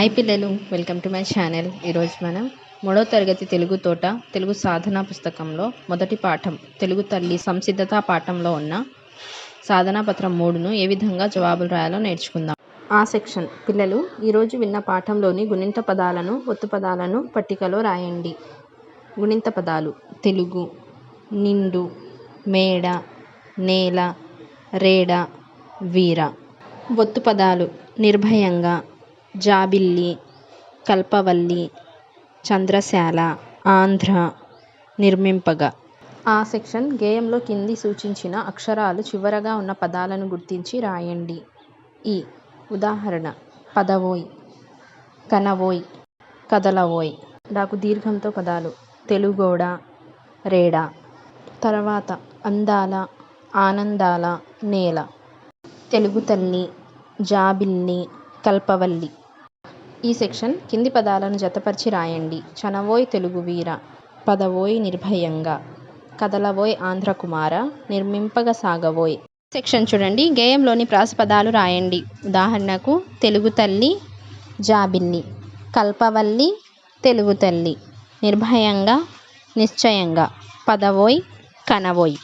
Hi పిల్లలు welcome to my channel. ఈరోజు మనం మూడో తరగతి తెలుగు తోట తెలుగు సాధన పుస్తకంలో మొదటి పాఠం తెలుగు తల్లి సంసిద్ధత పాఠంలో ఉన్న సాధనా పత్రం మూడును ఏ విధంగా జవాబులు రాయాలో నేర్చుకుందాం. ఆ సెక్షన్ పిల్లలు ఈరోజు విన్న పాఠంలోని గుణింత పదాలను ఒత్తు పదాలను పట్టికలో రాయండి. గుణింత పదాలు తెలుగు నిండు మేడ నేల రేడ వీర. ఒత్తు పదాలు నిర్భయంగా జాబిల్లి కల్పవల్లి చంద్రశాల ఆంధ్ర నిర్మింపగా. ఆ సెక్షన్ గేయంలో కింది సూచించిన అక్షరాలు చివరగా ఉన్న పదాలను గుర్తించి రాయండి. ఈ ఉదాహరణ పదవోయ్ కనవోయ్ కదలవోయ్. నాకు దీర్ఘంతో పదాలు తెలుగోడ రేడ. తర్వాత అందాల ఆనందాల నేల. తెలుగు తల్లి జాబిల్లి కల్పవల్లి. ఈ సెక్షన్ కింది పదాలను జతపరిచి రాయండి. చనవోయ్ తెలుగు వీర పదవోయ్ నిర్భయంగా కదలవోయ్ ఆంధ్రకుమార నిర్మింపగ సాగవోయ్. సెక్షన్ చూడండి గేయంలోని ప్రాస పదాలు రాయండి. ఉదాహరణకు తెలుగు తల్లి జాబిల్లి కల్పవల్లి తెలుగు తల్లి నిర్భయంగా నిశ్చయంగా పదవోయ్ కనవోయ్.